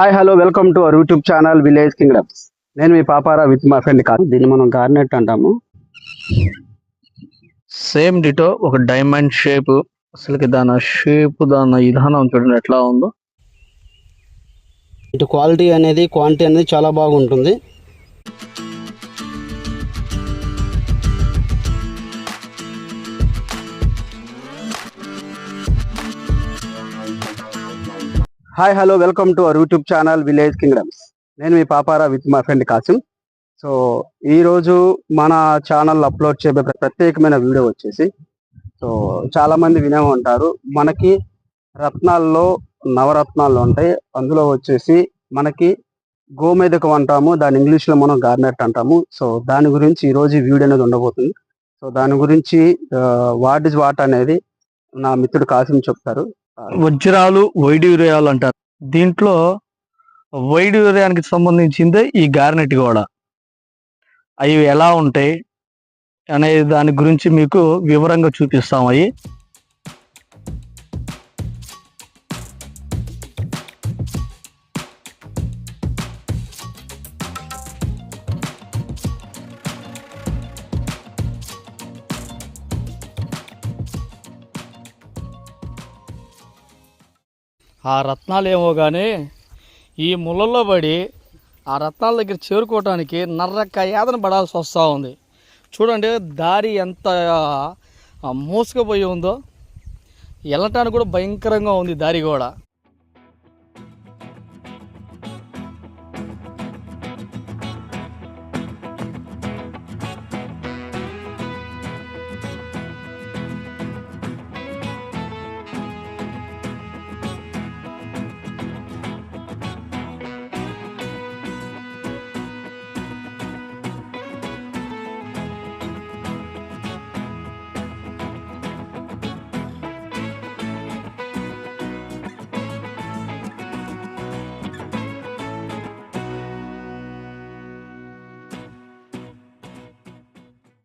Hi hello welcome to our YouTube channel village kingdoms నేను మీ పాపారా with మా friend కాదు. దీన్ని మనం గార్నెట్ అంటాము. సేమ్ డిటో ఒక డైమండ్ షేప్ అసలుకి దాని షేప్ దాని విధానం చూడండి ఎట్లా ఉందో. ఇటు క్వాలిటీ అనేది క్వాంటిటీ అనేది చాలా బాగుంటుంది. Hi hello welcome to our YouTube channel village kingdoms నేను మీ పాపారా విత్ మా ఫ్రెండ్ కాసిం సో ఈ రోజు మన ఛానల్ అప్లోడ్ చేయబోయే ప్రత్యేకమైన వీడియో వచ్చేసి సో చాలా మంది వినే ఉంటారు. మనకి రత్నాల్లో నవరత్నాలు ఉంటాయి. అందులో వచ్చేసి మనకి గోమేదకం అంటాము దాని ఇంగ్లీష్లో మనం గార్నెట్ అంటాము. సో దాని గురించి ఈ రోజు వీడియో అనేది ఉండబోతుంది. సో దాని గురించి వాట్ ఇస్ వాట్ అనేది నా మిత్రుడు కాసిం చెప్తారు. వజ్రాలు వైడూర్యాలు అంటారు దీంట్లో వైడూర్యానికి సంబంధించిందే ఈ గార్నెట్ గోడ. అవి ఎలా ఉంటాయి అనే దాని గురించి మీకు వివరంగా చూపిస్తాం అవి. ఆ రత్నాలు ఏమో కానీ ఈ ముళ్ళల్లో పడి ఆ రత్నాల దగ్గర చేరుకోవటానికి నర్రక్క యాదన పడాల్సి వస్తూ ఉంది. చూడండి దారి ఎంత మోసుకుపోయి ఉందో. వెళ్ళటానికి కూడా భయంకరంగా ఉంది దారి కూడా.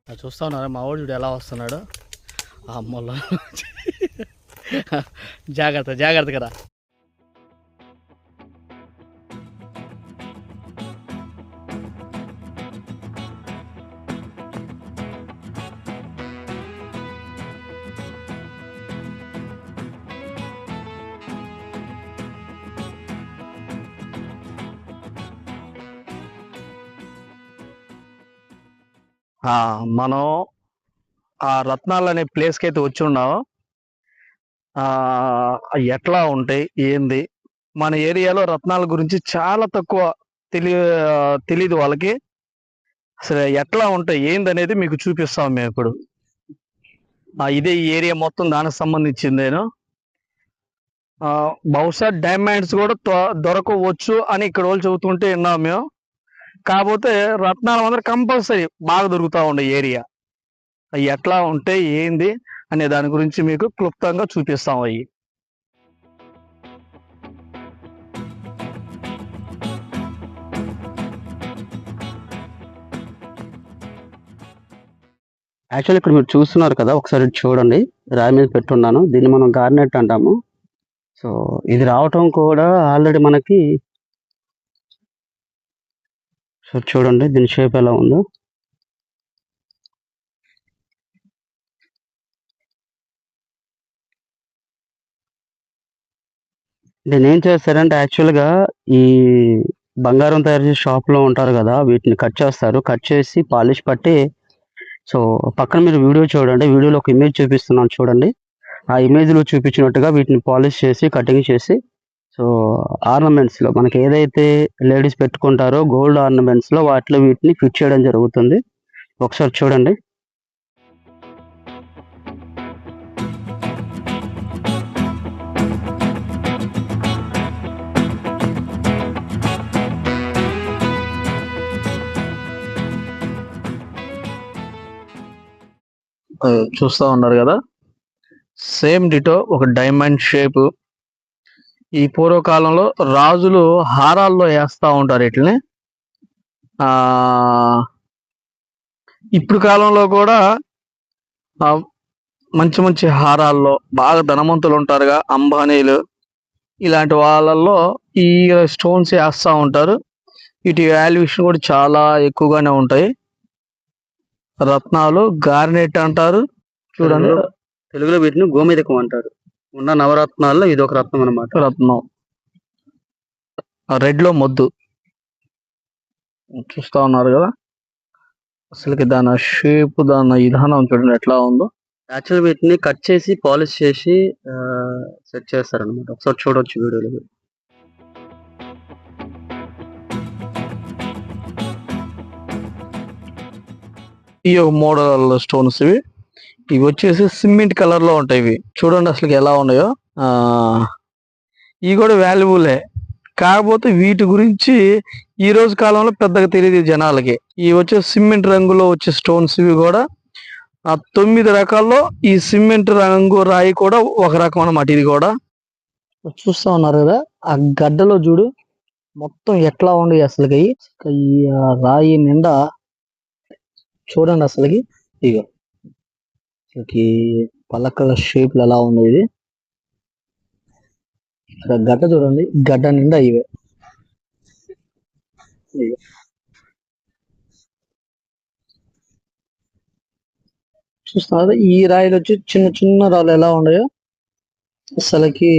అది చూస్తా ఉన్నారా మా వాడు ఎలా వస్తున్నాడు. ఆ ముళ్ళ జాగ్రత్త జాగ్రత్త కదా మనం ఆ రత్నాలు అనే ప్లేస్కి అయితే వచ్చి ఉన్నాము ఎట్లా ఉంటాయి? ఏంది? మన ఏరియాలో రత్నాల గురించి చాలా తక్కువ తెలియ తెలియదు వాళ్ళకి. అసలు ఎట్లా ఉంటాయి? ఏంది అనేది మీకు చూపిస్తాం మేము ఇప్పుడు. ఇదే ఈ ఏరియా మొత్తం దానికి సంబంధించింది నేను. బహుశా డైమండ్స్ కూడా దొ- దొరకవచ్చు అని ఇక్కడ వాళ్ళు చెబుతుంటే విన్నాం మేము. కాకపోతే రత్నాలు మాత్రం కంపల్సరీ బాగా దొరుకుతా ఉండే ఏరియా. అవి ఎట్లా ఉంటాయి ఏంది అనే దాని గురించి మీకు క్లుప్తంగా చూపిస్తాం అవి. యాక్చువల్ ఇక్కడ మీరు చూస్తున్నారు కదా ఒకసారి చూడండి. రాయి మీద పెట్టున్నాను. దీన్ని మనం గార్నెట్ అంటాము. సో ఇది రావటం కూడా ఆల్రెడీ మనకి సో చూడండి దీని షేప్ ఎలా ఉందో. దీన్ని ఏం చేస్తారంటే యాక్చువల్గా ఈ బంగారం తయారు చేసే షాప్లో ఉంటారు కదా వీటిని కట్ చేస్తారు. కట్ చేసి పాలిష్ పట్టి సో పక్కన మీరు వీడియో చూడండి. వీడియోలో ఒక ఇమేజ్ చూపిస్తున్నాను చూడండి. ఆ ఇమేజ్లో చూపించినట్టుగా వీటిని పాలిష్ చేసి కటింగ్ చేసి సో ఆర్నమెంట్స్లో మనకి ఏదైతే లేడీస్ పెట్టుకుంటారో గోల్డ్ ఆర్నమెంట్స్లో వాటిలో వీటిని ఫిట్ చేయడం జరుగుతుంది. ఒకసారి చూడండి. చూస్తూ చూస్తా ఉన్నారు కదా. సేమ్ డిటో ఒక డైమండ్ షేప్ ఈ పూర్వకాలంలో రాజులు హారాల్లో వేస్తా ఉంటారు వీటిని ఆ ఇప్పుడు కాలంలో కూడా మంచి మంచి హారాల్లో బాగా ధనవంతులు ఉంటారుగా అంబానీలు. ఇలాంటి వాళ్ళల్లో ఈ స్టోన్స్ వేస్తూ ఉంటారు. వీటి వాల్యుయేషన్ కూడా చాలా ఎక్కువగానే ఉంటాయి. రత్నాలు గార్నెట్ అంటారు. చూడండి. తెలుగులో- తెలుగులో వీటిని గోమేదకం అంటారు. ఉన్న నవరత్నాల్లో ఇది ఒక రత్నం అనమాట రత్నం. రెడ్లో మొద్దు. చూస్తా ఉన్నారు కదా. అసలుకి దాని షేప్ దాని విధానం చూడండి ఎట్లా ఉందో. యాక్చువల్ వీటిని కట్ చేసి పాలిష్ చేసి సెట్ చేస్తారు అనమాట ఒకసారి చూడొచ్చు వీడియోలో. ఈ మోడల్ స్టోన్స్ ఇవి. ఇవి వచ్చేసి సిమెంట్ కలర్లో ఉంటాయి ఇవి. చూడండి అసలు ఎలా ఉన్నాయో. ఆ ఇవి కూడా వాల్యుబులే. కాకపోతే వీటి గురించి ఈ రోజు కాలంలో పెద్దగా తెలియదు జనాలకి. ఇవి వచ్చే సిమెంట్ రంగులో వచ్చే స్టోన్స్ ఇవి కూడా. ఆ తొమ్మిది రకాల్లో ఈ సిమెంట్ రంగు రాయి కూడా ఒక రకం అన్నమాట ఇది కూడా. చూస్తా ఉన్నారు కదా ఆ గడ్డలో చూడు మొత్తం ఎట్లా ఉండి అసలుకి. ఈ ఆ రాయి నిండా చూడండి అసలుకి. ఇగో. అసలుకి పలకల షేప్లు ఎలా ఉంది ఇది ఇక్కడ గడ్డ చూడండి గడ్డ నిండా ఇవే. చూస్తున్నారు ఈ రాయిలు వచ్చి చిన్న చిన్న రాళ్ళు ఎలా ఉన్నాయో? అసలుకి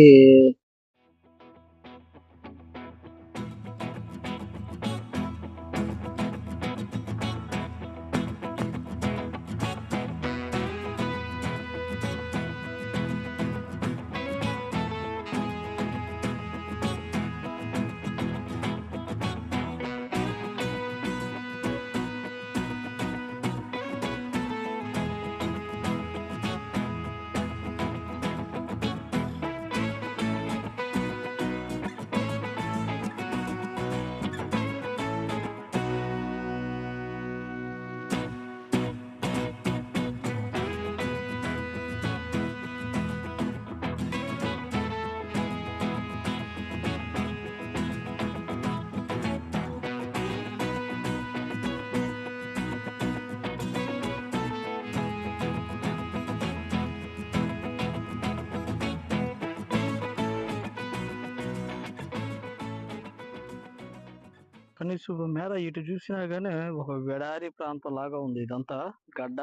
కనీసం మేర ఇటు చూసినా గానీ ఒక వెడారి ప్రాంతం లాగా ఉంది ఇదంతా గడ్డ.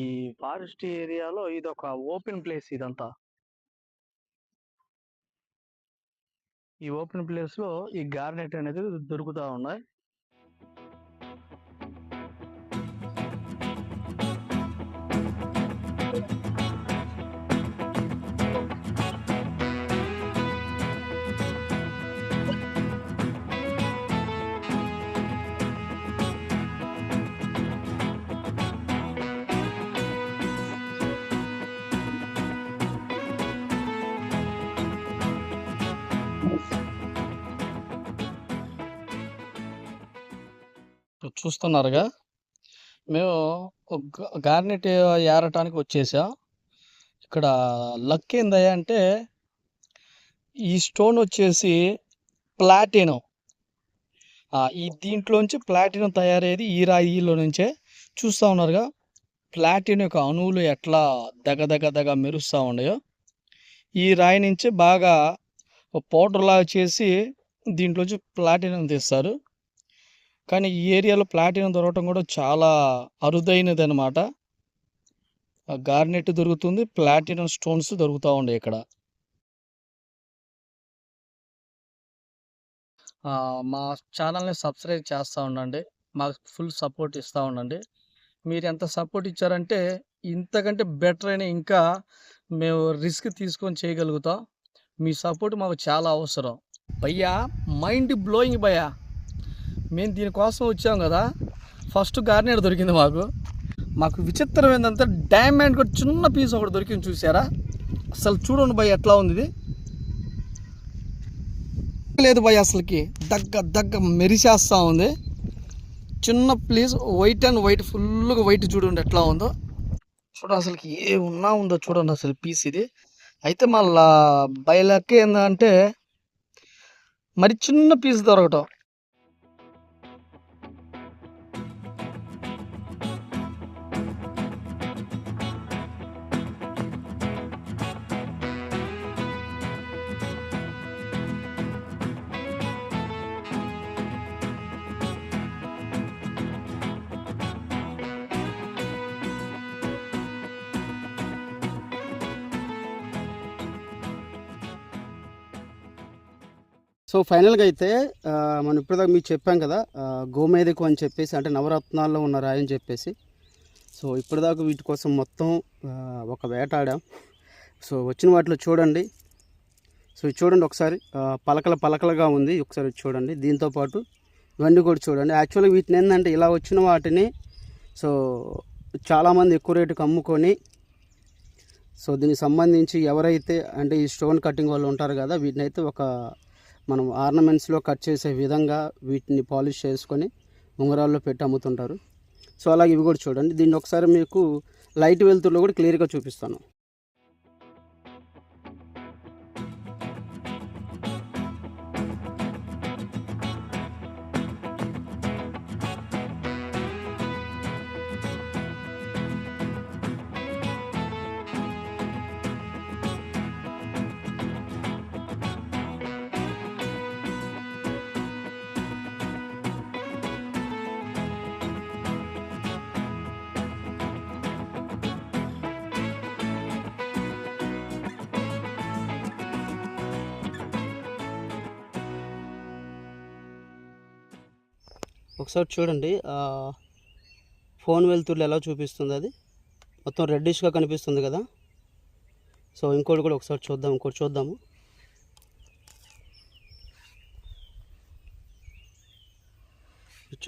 ఈ ఫారెస్ట్ ఏరియాలో ఇది ఒక ఓపెన్ ప్లేస్ ఇదంతా. ఈ ఓపెన్ ప్లేస్లో ఈ గార్నెట్ అనేది దొరుకుతా ఉన్నాయి. చూస్తున్నారుగా. మేము గార్నెట్ ఏరటానికి వచ్చేసాం. ఇక్కడ లక్ ఏందయ్యా అంటే ఈ స్టోన్ వచ్చేసి ప్లాటినం. ఈ దీంట్లోంచి ప్లాటినం తయారయ్యేది ఈ రాయిలో నుంచే చూస్తూ ఉన్నారుగా. ప్లాటినం యొక్క అణువులు ఎట్లా దగ దగ దగ మెరుస్తూ ఉన్నాయో ఈ రాయి నుంచి బాగా పౌడర్లాగా చేసి దీంట్లోంచి ప్లాటినం తీస్తారు. కానీ ఈ ఏరియాలో ప్లాటినం దొరకటం కూడా చాలా అరుదైనది అనమాట గార్నెట్ దొరుకుతుంది ప్లాటినం స్టోన్స్ దొరుకుతూ ఉండే ఇక్కడ. మా ఛానల్ని సబ్స్క్రైబ్ చేస్తూ ఉండండి. మాకు ఫుల్ సపోర్ట్ ఇస్తూ ఉండండి. మీరు ఎంత సపోర్ట్ ఇచ్చారంటే ఇంతకంటే బెటర్ అయిన ఇంకా మేము రిస్క్ తీసుకొని చేయగలుగుతాం. మీ సపోర్ట్ మాకు చాలా అవసరం. భయ్యా మైండ్ బ్లోయింగ్ భయ్యా. మేము దీనికోసం వచ్చాం కదా. ఫస్ట్ గార్నెట్ దొరికింది మాకు. మాకు విచిత్రం ఏంటంటే డైమండ్ కూడా చిన్న పీస్ ఒకటి దొరికింది చూసారా? అసలు చూడండి భయ్ ఎట్లా ఉంది ఇది. లేదు భయ్ అసలుకి. దగ్గ దగ్గ మెరిసేస్తూ ఉంది. చిన్న ప్లీజ్ వైట్ అండ్ వైట్ ఫుల్గా వైట్ చూడండి ఎట్లా ఉందో. చూడండి అసలుకి ఏ ఉన్నా ఉందో చూడండి అసలు పీస్ ఇది. అయితే మళ్ళా బయలకి ఏంటంటే మరి చిన్న పీస్ దొరకటం. సో ఫైనల్గా అయితే మనం ఇప్పటిదాకా మీకు చెప్పాం కదా గోమేదకు అని చెప్పేసి అంటే నవరత్నాల్లో ఉన్న రాయి అని చెప్పేసి. సో ఇప్పటిదాకా వీటి కోసం మొత్తం ఒక వేటాడాం సో వచ్చిన వాటిలో చూడండి. సో ఇది చూడండి ఒకసారి పలకల పలకలుగా ఉంది. ఒకసారి చూడండి. దీంతో పాటు ఇవన్నీ కూడా చూడండి. యాక్చువల్గా వీటిని ఏంటంటే ఇలా వచ్చిన వాటిని సో చాలామంది ఎక్కువ రేటుకి అమ్ముకొని సో దీనికి సంబంధించి ఎవరైతే అంటే ఈ స్టోన్ కటింగ్ వాళ్ళు ఉంటారు కదా వీటిని అయితే ఒక మనం ఆర్నమెంట్స్లో కట్ చేసే విధంగా వీటిని పాలిష్ చేసుకొని ఉంగరాల్లో పెట్టి అమ్ముతుంటారు. సో అలాగే ఇవి కూడా చూడండి. దీన్ని ఒకసారి మీకు లైట్ వెలుతురులో కూడా క్లియర్గా చూపిస్తాను. ఒకసారి చూడండి ఫోన్ వెలుతురులో ఎలా చూపిస్తుంది అది? మొత్తం రెడ్డిష్గా కనిపిస్తుంది కదా? సో ఇంకోటి కూడా ఒకసారి చూద్దాం ఇంకోటి చూద్దాము.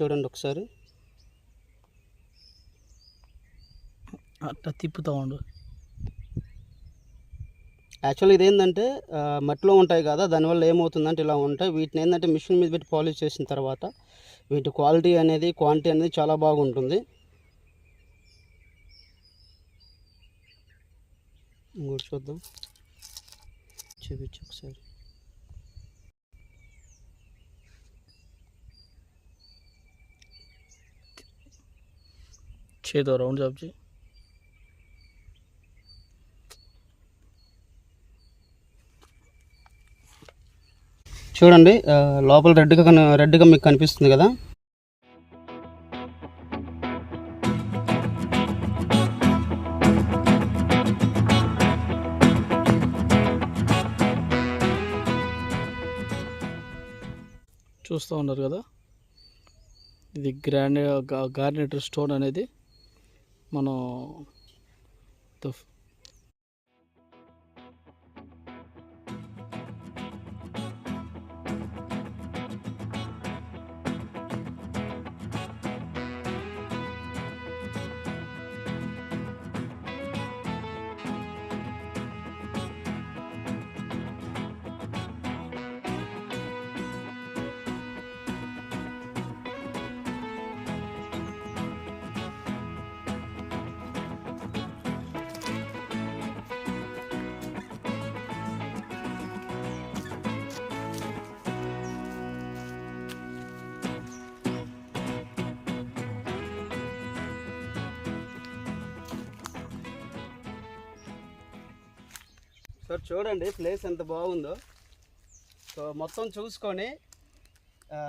చూడండి ఒకసారి. అట్లా తిప్పుతూ ఉండు. యాక్చువల్ ఇదేంటంటే మట్టిలో ఉంటాయి కదా దానివల్ల ఏమవుతుందంటే ఇలా ఉంటాయి. వీటిని ఏంటంటే మిషన్ మీద పెట్టి పాలిష్ చేసిన తర్వాత వీటి క్వాలిటీ అనేది క్వాంటిటీ అనేది చాలా బాగుంటుంది. ఇంకోటి చూద్దాం. చూపించు ఒకసారి. చేదో రౌండ్ జాబ్ చేయి. చూడండి లోపల రెడ్గా కన రెడ్గా మీకు కనిపిస్తుంది కదా? చూస్తూ ఉన్నారు కదా? ఇది గ్రాండ్ గార్నెటర్ స్టోన్ అనేది మనం సో చూడండి ప్లేస్ ఎంత బాగుందో. సో మొత్తం చూసుకొని ఆ,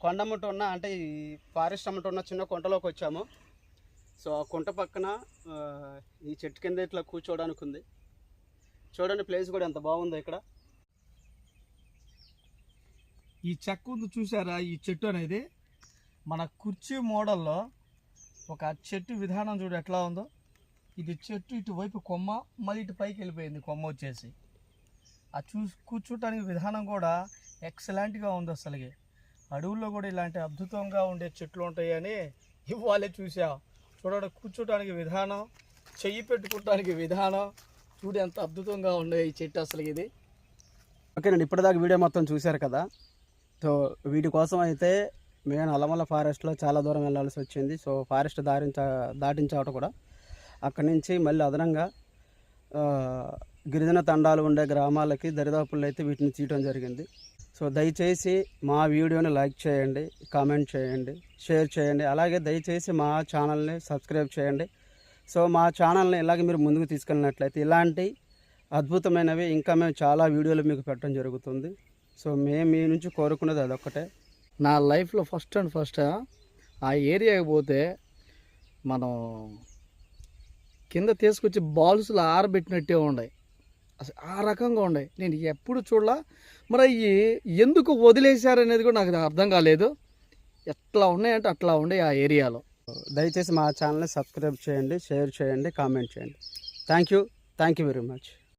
కొండమ్మట ఉన్న అంటే ఈ ఫారెస్ట్ అమ్మట ఉన్న చిన్న కుంటలోకి వచ్చాము. సో ఆ కుంట పక్కన ఈ చెట్టు కింద ఇట్లా కూర్చోవడానికి ఉంది. చూడండి ప్లేస్ కూడా ఎంత బాగుందో ఇక్కడ. ఈ చెక్క ఉంది చూసారా? ఈ చెట్టు అనేది మన కుర్చీ మోడల్లో ఒక చెట్టు విధానం చూడు ఎట్లా ఉందో. ఇది చెట్టు ఇటువైపు కొమ్మ మళ్ళీ ఇటు పైకి వెళ్ళిపోయింది కొమ్మ వచ్చేసి. ఆ చూసి కూర్చోటానికి విధానం కూడా ఎక్సలెంట్గా ఉంది అసలుకి. అడవుల్లో కూడా ఇలాంటి అద్భుతంగా ఉండే చెట్లు ఉంటాయని ఇవ్వాలే చూసా చూడండి కూర్చోటానికి విధానం చెయ్యి పెట్టుకోవటానికి విధానం. చూడు ఎంత అద్భుతంగా ఉండే ఈ చెట్టు అసలు ఇది. ఓకేనండి ఇప్పటిదాకా వీడియో మొత్తం చూశారు కదా. సో వీటి కోసం అయితే మేము అలమల ఫారెస్ట్లో చాలా దూరం వెళ్ళాల్సి వచ్చింది. సో ఫారెస్ట్ దారించ దాటించావట కూడా అక్కడి నుంచి మళ్ళీ అదనంగా గిరిజన తండాలు ఉండే గ్రామాలకి దరిదాపుల్లో అయితే వీటిని తీయటం జరిగింది. సో దయచేసి మా వీడియోని లైక్ చేయండి కామెంట్ చేయండి షేర్ చేయండి అలాగే దయచేసి మా ఛానల్ని సబ్స్క్రైబ్ చేయండి. సో మా ఛానల్ని ఇలాగే మీరు ముందుకు తీసుకెళ్ళినట్లయితే ఇలాంటి అద్భుతమైనవి ఇంకా మేము చాలా వీడియోలు మీకు పెట్టడం జరుగుతుంది. సో మేము మీ నుంచి కోరుకున్నది అదొక్కటే. నా లైఫ్లో ఫస్ట్ అండ్ ఫస్ట్ ఆ ఏరియాకి పోతే మనం కింద తీసుకొచ్చి బాల్స్లో ఆరబెట్టినట్టే ఉన్నాయి. అసలు ఆ రకంగా ఉన్నాయి. నేను ఎప్పుడు చూడలా. మరి అవి ఎందుకు వదిలేశారనేది కూడా నాకు అర్థం కాలేదు. ఎట్లా ఉన్నాయంటే అట్లా ఉండే ఆ ఏరియాలో. దయచేసి మా ఛానల్ని సబ్స్క్రైబ్ చేయండి షేర్ చేయండి కామెంట్ చేయండి. Thank you. Thank you very much.